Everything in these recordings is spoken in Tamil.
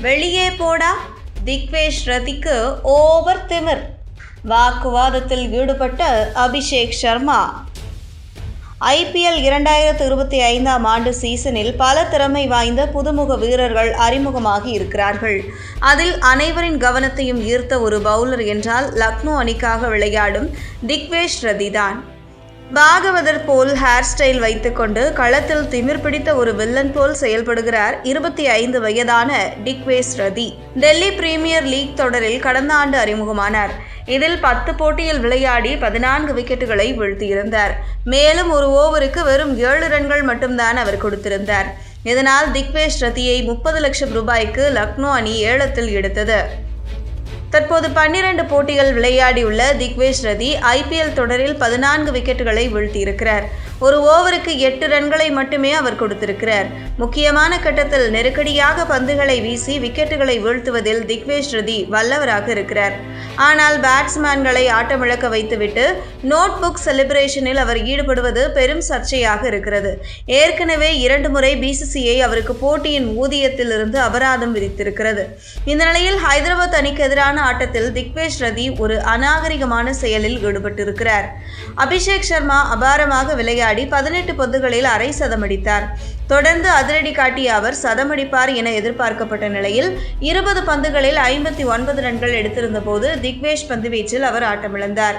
வெளியே போடா. திக்வேஷ் ரதிக்கு ஓவர் திமிர். வாக்குவாதத்தில் ஈடுபட்ட அபிஷேக் சர்மா. ஐபிஎல் இரண்டாயிரத்து இருபத்தி ஐந்தாம் ஆண்டு சீசனில் பல திறமை வாய்ந்த புதுமுக வீரர்கள் அறிமுகமாகி இருக்கிறார்கள். அதில் அனைவரின் கவனத்தையும் ஈர்த்த ஒரு பவுலர் என்றால் லக்னோ அணிக்காக விளையாடும் திக்வேஷ் ரதிதான். பாகவதர் போல் ஹேர் ஸ்டைல் வைத்துக்கொண்டு களத்தில் திமிர் பிடித்த ஒரு வில்லன் போல் செயல்படுகிறார் இருபத்தி ஐந்து வயதான டிக்வேஸ் ரதி. டெல்லி பிரீமியர் லீக் தொடரில் கடந்த ஆண்டு அறிமுகமானார். இதில் பத்து போட்டியில் விளையாடி பதினான்கு விக்கெட்டுகளை வீழ்த்தியிருந்தார். மேலும் ஒரு ஓவருக்கு வெறும் ஏழு ரன்கள் மட்டும்தான் அவர் கொடுத்திருந்தார். இதனால் திக்வேஷ் ரதியை முப்பது லட்சம் ரூபாய்க்கு லக்னோ அணி ஏலத்தில் எடுத்தது. தற்போது பன்னிரண்டு போட்டிகள் விளையாடியுள்ள திக்வேஷ் ரதி ஐபிஎல் தொடரில் பதினான்கு விக்கெட்டுகளை வீழ்த்தியிருக்கிறார். ஒரு ஓவருக்கு எட்டு ரன்களை மட்டுமே அவர் கொடுத்திருக்கிறார். முக்கியமான கட்டத்தில் நெருக்கடியாக பந்துகளை வீசி விக்கெட்டுகளை வீழ்த்துவதில் திக்வேஷ் ரதி வல்லவராக இருக்கிறார். ஆனால் பேட்ஸ்மேன்களை ஆட்டமிழக்க வைத்துவிட்டு நோட் புக் செலிப்ரேஷனில் அவர் ஈடுபடுவது பெரும் சர்ச்சையாக இருக்கிறது. ஏற்கனவே இரண்டு முறை பிசிசிஐ அவருக்கு போட்டியின் ஊதியத்திலிருந்து அபராதம் விதித்திருக்கிறது. இந்த நிலையில் ஹைதராபாத் அணிக்கு எதிரான ஆட்டத்தில் திக்வேஷ் ரதி ஒரு அநாகரிகமான செயலில் ஈடுபட்டிருக்கிறார். அபிஷேக் சர்மா அபாரமாக விளையாடி பதினெட்டு பந்துகளில் அரை சதமடித்தார். தொடர்ந்து அதிரடி காட்டிய அவர் சதமடிப்பார் என எதிர்பார்க்கப்பட்ட நிலையில் இருபது பந்துகளில் ஐம்பத்தி ஒன்பது ரன்கள் எடுத்திருந்த போது திக்வேஷ் பந்துவீச்சில் அவர் ஆட்டமிழந்தார்.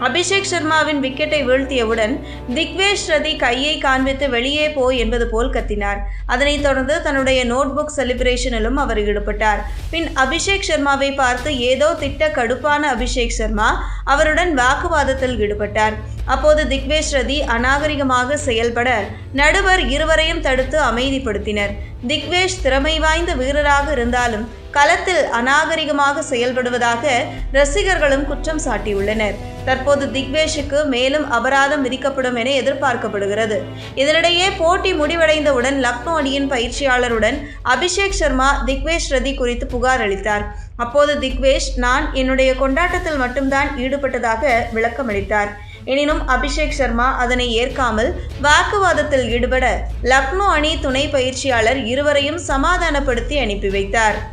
அபிஷேக் சர்மாவின் விக்கெட்டை வீழ்த்தியவுடன் திக்வேஷ் ரதி கையை காண்பித்து வெளியே போ என்பது போல் கத்தினார். அதனைத் தொடர்ந்து தன்னுடைய நோட்புக் செலிப்ரேஷனிலும் அவர் ஈடுபட்டார். பின் அபிஷேக் சர்மாவை பார்த்து ஏதோ திட்ட கடுப்பான அபிஷேக் சர்மா அவருடன் வாக்குவாதத்தில் ஈடுபட்டார். அப்போது திக்வேஷ் ரதி அநாகரிகமாக செயல்பட நடுவர் இருவரையும் தடுத்து அமைதிப்படுத்தினர். திக்வேஷ் திறமை வாய்ந்த வீரராக இருந்தாலும் களத்தில் அநாகரிகமாக செயல்படுவதாக ரசிகர்களும் குற்றம் சாட்டியுள்ளனர். தற்போது திக்வேஷுக்கு மேலும் அபராதம் விதிக்கப்படும் என எதிர்பார்க்கப்படுகிறது. இதனிடையே போட்டி முடிவடைந்தவுடன் லக்னோ அணியின் பயிற்சியாளருடன் அபிஷேக் சர்மா திக்வேஷ் ரதி குறித்து புகார் அளித்தார். அப்போது திக்வேஷ் நான் என்னுடைய கொண்டாட்டத்தில் மட்டும்தான் ஈடுபட்டதாக விளக்கமளித்தார். எனினும் அபிஷேக் சர்மா அதனை ஏற்காமல் வாக்குவாதத்தில் ஈடுபட லக்னோ அணி துணை பயிற்சியாளர் இருவரையும் சமாதானப்படுத்தி அனுப்பி வைத்தார்.